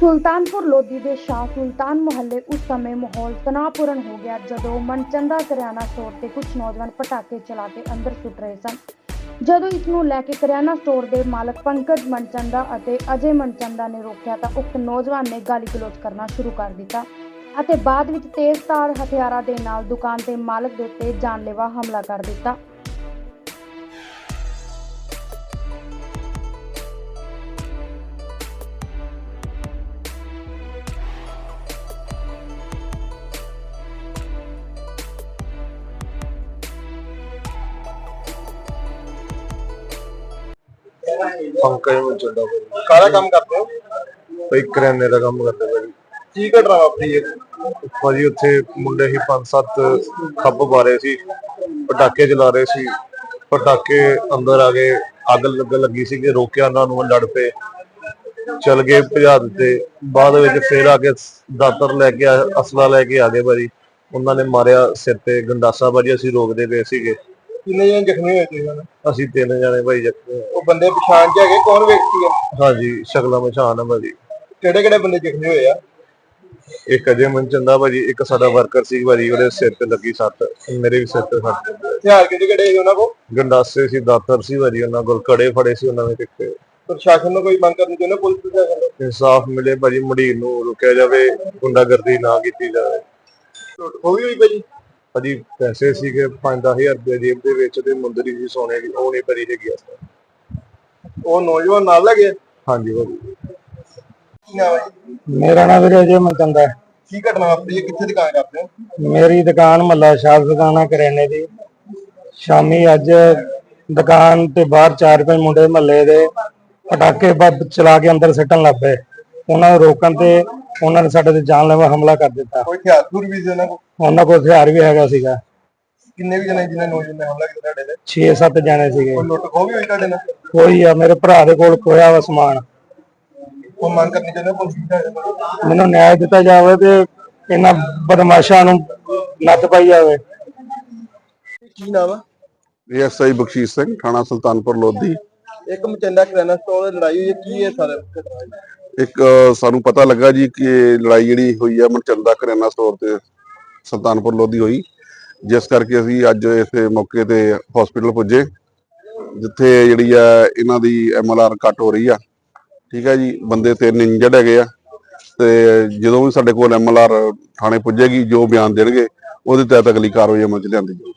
ਸੁਲਤਾਨਪੁਰ ਲੋਧੀ ਦੇ ਸ਼ਾਹ ਸੁਲਤਾਨ ਮੁਹੱਲੇ ਉਸ ਸਮੇਂ ਮਾਹੌਲ ਤਣਾਅਪੂਰਨ ਹੋ ਗਿਆ ਜਦੋਂ ਮਨਚੰਦਾ ਕਰਿਆਨਾ ਸਟੋਰ ਤੇ ਕੁਝ ਨੌਜਵਾਨ ਪਟਾਕੇ ਚਲਾ ਕੇ ਅੰਦਰ ਸੁੱਟ ਰਹੇ ਸਨ। ਜਦੋਂ ਇਸ ਨੂੰ ਲੈ ਕੇ ਕਰਿਆਨਾ ਸਟੋਰ ਦੇ ਮਾਲਕ ਪੰਕਜ ਮਨਚੰਦਾ ਅਤੇ ਅਜੇ ਮਨਚੰਦਾ ਨੇ ਰੋਕਿਆ ਤਾਂ ਉਕਤ ਨੌਜਵਾਨ ਨੇ ਗਾਲੀ ਗਲੋਚ ਕਰਨਾ ਸ਼ੁਰੂ ਕਰ ਦਿੱਤਾ ਅਤੇ ਬਾਅਦ ਵਿੱਚ ਤੇਜ਼ ਤਾਰ ਹਥਿਆਰਾਂ ਦੇ ਨਾਲ ਦੁਕਾਨ ਦੇ ਮਾਲਕ ਦੇ ਉੱਤੇ ਜਾਨਲੇਵਾ ਹਮਲਾ ਕਰ ਦਿੱਤਾ। ਪੰਕਜ ਮਚੰਦਾ ਭਾਈ। ਕਾਹਦਾ ਕੰਮ ਕਰਦੇ ਹੋ? ਭਾਈ ਕਰਿਆਨੇ ਦਾ ਕੰਮ ਕਰਦੇ ਭਾਈ। ਕੀ ਘਟਨਾ ਵਾਪਰੀ ਹੈ? ਭਾਜੀ ਉੱਥੇ ਮੁੰਡੇ ਹੀ ਪੰਜ ਸੱਤ ਖੱਬ ਬਾਰੇ ਸੀ ਪਟਾਕੇ ਚਲਾ ਰਹੇ ਸੀ। ਪਟਾਕੇ ਅੰਦਰ ਆ ਗਏ ਅੱਗ ਲੱਗਣ ਲੱਗੀ ਸੀ ਕਿ ਰੋਕਿਆ ਉਹਨਾਂ ਨੂੰ ਲੜ ਪਏ। ਚਲ ਗਏ ਭਜਾ ਦਿੱਤੇ। ਬਾਅਦ ਵਿੱਚ ਫੇਰ ਆ ਕੇ ਦਾਤਰ ਲੈ ਕੇ ਅਸਲਾ ਲੈ ਕੇ ਆ ਗਏ ਭਾਜੀ। ਉਹਨਾਂ ਨੇ ਮਾਰਿਆ ਸਿਰ ਤੇ ਗੰਡਾਸਾ ਭਾਜੀ ਅਸੀਂ ਰੋਕਦੇ ਪਏ ਸੀਗੇ। ਕਿੰਨੇ ਜਣੇ ਜ਼ਖਮੀ ਹੋਏ ਸੀ ਉਹਨਾਂ ਅਸੀਂ ਤਿੰਨ ਜਣੇ ਭਾਈ ਜ਼ਖਮੀ ਹੋਏ। ਉਹ ਬੰਦੇ ਪਛਾਣ ਚ ਹੈਗੇ? ਕੌਣ ਵਿਅਕਤੀ ਹੈ? ਹਾਂਜੀ ਸ਼ਕਲਾਂ ਮਸ਼ਾਨ ਆ ਭਾਜੀ। ਕਿਹੜੇ ਕਿਹੜੇ ਬੰਦੇ ਜ਼ਖਮੀ ਹੋਏ ਆ? ਇੱਕ ਅਜੇ ਮਨਚੰਦਾ ਭਾਜੀ ਇੱਕ ਸਾਡਾ ਵਰਕਰ ਸੀ ਭਾਜੀ ਉਹਦੇ ਸਿਰ ਤੇ ਲੱਗੀ ਸੱਟ। ਮੇਰੇ ਵੀ ਸਿਰ ਤੇ ਸੱਟ ਹਥਿਆਰ ਕਿਹੜੇ ਕਿਹੜੇ ਸੀ ਉਹਨਾਂ ਕੋਲ? ਗੰਡਾਸੇ ਸੀ ਦਾਤਰ ਸੀ ਭਾਜੀ ਉਹਨਾਂ ਕੋਲ ਕੜੇ ਫੜੇ ਸੀ ਉਹਨਾਂ ਨੇ ਕਿੱਥੇ ਪ੍ਰਸ਼ਾਸਨ ਨੂੰ ਕੋਈ ਮੰਗ ਕਰਨੀ ਚਾਹੁੰਦੇ ਪੁਲਿਸ ਪ੍ਰਸ਼ਾਸਨ ਨੂੰ? ਇਨਸਾਫ ਮਿਲੇ ਭਾਜੀ ਮੜੀਰ ਨੂੰ ਰੁਕਿਆ ਜਾਵੇ ਗੁੰਡਾਗਰਦੀ ਨਾ ਕੀਤੀ ਜਾਵੇ। ਉਹ ਵੀ ਹੋਈ ਭਾਜੀ? ਭਾਜੀ ਪੈਸੇ ਸੀਗੇ 5-10000 ਰੁਪਏ ਜੇਬ ਦੇ ਵਿੱਚ ਤੇ ਮੁੰਦਰੀ ਸੀ ਸੋਨੇ ਦੀ ਉਹ ਨਹੀਂ ਭਰੀ ਹੈਗੀ time। ਉਹ ਨੌਜਵਾਨ ਨਾਲ ਲੈ ਗਏ? ਹਾਂਜੀ ਭਾਜੀ। ਕੀ ਨਾਮ ਹੈ ਜੀ? ਮੇਰਾ ਨਾਮ ਵੀਰੇ ਅਜੇ ਮਨਚੰਦਾ ਹੈ। ਕੀ ਘਟਨਾ ਵਾਪਰੀ ਹੈ? ਕਿੱਥੇ ਦੁਕਾਨ ਕਰਦੇ ਹੋ ਮੇਰੀ ਦੁਕਾਨ ਮੱਲਾ ਸ਼ਾਹ ਦੁਕਾਨਾ ਕਰਿਆਨੇ ਦੀ। ਸ਼ਾਮੀ ਅੱਜ ਦੁਕਾਨ ਤੇ ਬਾਹਰ ਚਾਰ ਪੰਜ ਮੁੰਡੇ ਮਹੱਲੇ ਦੇ ਪਟਾਕੇ ਬ- ਚਲਾ ਕੇ ਅੰਦਰ ਸਿੱਟਣ ਲੱਗ ਪਏ। ਉਹਨਾਂ ਨੂੰ ਰੋਕਣ ਤੇ ਉਹਨਾਂ ਨੇ ਸਾਡੇ ਤੇ ਜਾਨਲੇਵਾ ਹਮਲਾ ਕਰ ਦਿੱਤਾ। ਕੋਈ ਹਥਿਆਰ ਥੁਰ ਵੀ ਸੀ ਉਹਨਾਂ ਕੋਲ? ਉਹਨਾਂ ਕੋਲ ਹਥਿਆਰ ਵੀ ਹੈਗਾ ਸੀਗਾ। ਕਿੰਨੇ ਵੀ ਜਣੇ ਜਿਨ੍ਹਾਂ ਨੌਜਵਾਨ ਨੇ ਹਮਲਾ ਕੀਤਾ ਤੁਹਾਡੇ ਤੇ? 6-7 ਜਣੇ ਸੀਗੇ। ਕੋਈ ਲੁੱਟ ਖੋਹ ਵੀ ਹੋਈ ਤੁਹਾਡੇ ਨਾਲ? ਕੋਈ ਆ ਮੇਰੇ ਭਰਾ ਦੇ ਕੋਲ ਖੋਇਆ ਵਾ ਸਮਾਨ। ਉਹ ਮੰਗ ਕਰਨੀ ਚਾਹੁੰਦੇ ਪੁਲਿਸ ਨੂੰ ਮੈਨੂੰ ਨਿਆਂ ਦਿੱਤਾ ਜਾਵੇ ਤੇ ਇਹਨਾਂ ਬਦਮਾਸ਼ਾਂ ਨੂੰ ਨੱਥ ਪਾਈ ਜਾਵੇ। ਕੀ ਨਾਮ ਹੈ ਐਸਆਈ ਬਖਸ਼ੀਸ਼ ਸਿੰਘ ਥਾਣਾ ਸੁਲਤਾਨਪੁਰ ਲੋਧੀ। ਇੱਕ ਮਚੰਦਾ ਕਰਿਆਨਾ ਸਟੋਰ ਦੀ ਲੜਾਈ ਹੋਈ ਹੈ। ਕੀ ਹੈ ਸਰ? ਇੱਕ ਸਾਨੂੰ ਪਤਾ ਲੱਗਾ ਜੀ ਕਿ ਲੜਾਈ ਜਿਹੜੀ ਹੋਈ ਹੈ ਮਨਚੰਦਾ ਕਰਿਆਨਾ ਸਟੋਰ ਤੇ ਸੁਲਤਾਨਪੁਰ ਲੋਧੀ ਹੋਈ। ਜਿਸ ਕਰਕੇ ਅਸੀਂ ਅੱਜ ਇਸੇ ਮੌਕੇ ਤੇ ਹਸਪੀਟਲ ਪੁੱਜੇ, ਜਿੱਥੇ ਜਿਹੜੀ ਆ ਇਹਨਾਂ ਦੀ ਐਮਐਲਆਰ ਕੱਟ ਹੋ ਰਹੀ ਆ। ਠੀਕ ਹੈ ਜੀ, ਬੰਦੇ ਤਿੰਨ ਇੰਜਰਡ ਹੈਗੇ ਆ। ਤੇ ਜਦੋਂ ਵੀ ਸਾਡੇ ਕੋਲ ਐਮਐਲਆਰ ਥਾਣੇ ਪੁੱਜੇਗੀ, ਜੋ ਬਿਆਨ ਦੇਣਗੇ, ਉਹਦੇ ਤਹਿਤ ਅਗਲੀ ਕਾਰਵਾਈ ਅਮਲ ਚ ਲਿਆਂਦੀ ਜਾਊਗੀ।